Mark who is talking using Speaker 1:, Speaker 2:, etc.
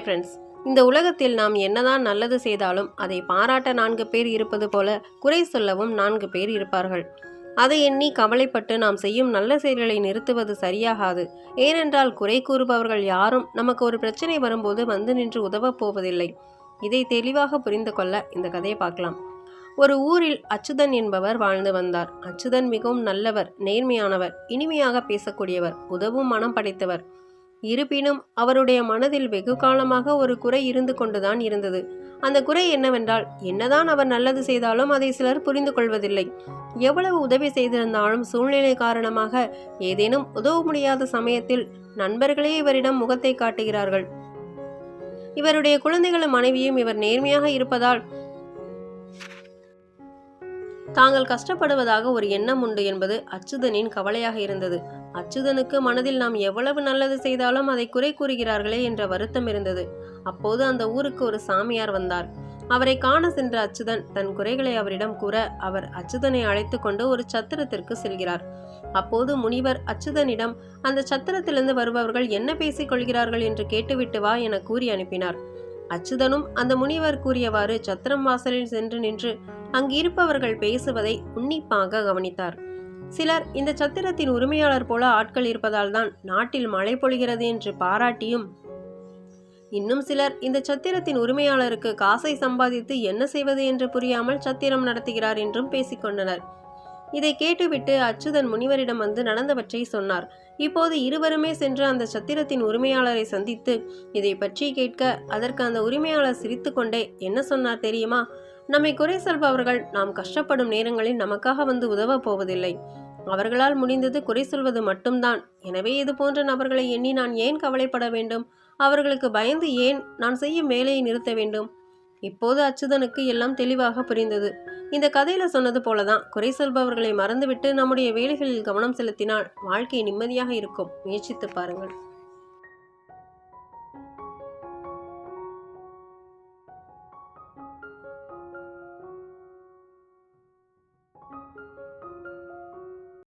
Speaker 1: Friends இந்த உலகத்தில் நாம் என்னதான் நல்லது செய்தாலும் அதை பாராட்ட நான்கு பேர் இருப்பது போல குறை சொல்லவும் நான்கு பேர் இருப்பார்கள். அதை எண்ணி கவலைப்பட்டு நாம் செய்யும் நல்ல செயல்களை நிறுத்துவது சரியாகாது. ஏனென்றால் குறை கூறுபவர்கள் யாரும் நமக்கு ஒரு பிரச்சனை வரும்போது வந்து நின்று உதவப் போவதில்லை. இதை தெளிவாக புரிந்து கொள்ள இந்த கதையை பார்க்கலாம். ஒரு ஊரில் அச்சுதன் என்பவர் வாழ்ந்து வந்தார். அச்சுதன் மிகவும் நல்லவர் நேர்மையானவர் இனிமையாக பேசக்கூடியவர் உதவும் மனம் படைத்தவர். இருப்பினும் அவருடைய மனதில் வெகு காலமாக ஒரு குறை இருந்து கொண்டுதான் இருந்தது. அந்த குறை என்னவென்றால் என்னதான் அவர் நல்லது செய்தாலும் அதை சிலர் புரிந்து கொள்வதில்லை. எவ்வளவு உதவி செய்திருந்தாலும் சூழ்நிலை காரணமாக ஏதேனும் உதவ முடியாத சமயத்தில் நண்பர்களே இவரிடம் முகத்தை காட்டுகிறார்கள். இவருடைய குழந்தைகளும் மனைவியும் இவர் நேர்மையாக இருப்பதால் தாங்கள் கஷ்டப்படுவதாக ஒரு எண்ணம் உண்டு என்பது அச்சுதனின் கவலையாக இருந்தது. அச்சுதனுக்கு மனதில் நாம் எவ்வளவு நல்லது செய்தாலும் அதை குறை கூறுகிறார்களே என்ற வருத்தம் இருந்தது. அப்போது அந்த ஊருக்கு ஒரு சாமியார் வந்தார். அவரை காண சென்ற அச்சுதன் தன் குறைகளை அவரிடம் கூற அவர் அச்சுதனை அழைத்து கொண்டு ஒரு சத்திரத்திற்கு செல்கிறார். அப்போது முனிவர் அச்சுதனிடம் அந்த சத்திரத்திலிருந்து வருபவர்கள் என்ன பேசிக் கொள்கிறார்கள் என்று கேட்டுவிட்டு வா என கூறி அனுப்பினார். அச்சுதனும் அந்த முனிவர் கூறியவாறு சத்திரம் வாசலில் சென்று நின்று அங்கிருப்பவர்கள் பேசுவதை உன்னிப்பாக கவனித்தார். சிலர் இந்த சத்திரத்தின் உரிமையாளர் போல ஆட்கள் இருப்பதால் தான் நாட்டில் மழை பொழிகிறது என்று பாராட்டியும் இன்னும் சிலர் இந்த சத்திரத்தின் உரிமையாளருக்கு காசை சம்பாதித்து என்ன செய்வது என்று புரியாமல் சத்திரம் நடத்துகிறார் என்றும் பேசிக்கொண்டனர். இதை கேட்டுவிட்டு அச்சுதன் முனிவரிடம் வந்து நடந்தவற்றை சொன்னார். இப்போது இருவருமே சென்று அந்த சத்திரத்தின் உரிமையாளரை சந்தித்து இதை பற்றி கேட்க அதற்கு அந்த உரிமையாளர் சிரித்துக்கொண்டே என்ன சொன்னார் தெரியுமா? நம்மை குறை சொல்பவர்கள் நாம் கஷ்டப்படும் நேரங்களில் நமக்காக வந்து உதவப் போவதில்லை. அவர்களால் முடிந்தது குறை சொல்வது மட்டும்தான். எனவே இது போன்ற நபர்களை எண்ணி நான் ஏன் கவலைப்பட வேண்டும்? அவர்களுக்கு பயந்து ஏன் நான் செய்யும் வேலையை நிறுத்த வேண்டும்? இப்போது அச்சுதனுக்கு எல்லாம் தெளிவாக புரிந்தது. இந்த கதையில சொன்னது போலதான் குறை சொல்பவர்களை மறந்துவிட்டு நம்முடைய வேலைகளில் கவனம் செலுத்தினால் வாழ்க்கை நிம்மதியாக இருக்கும். முயற்சித்து பாருங்கள்.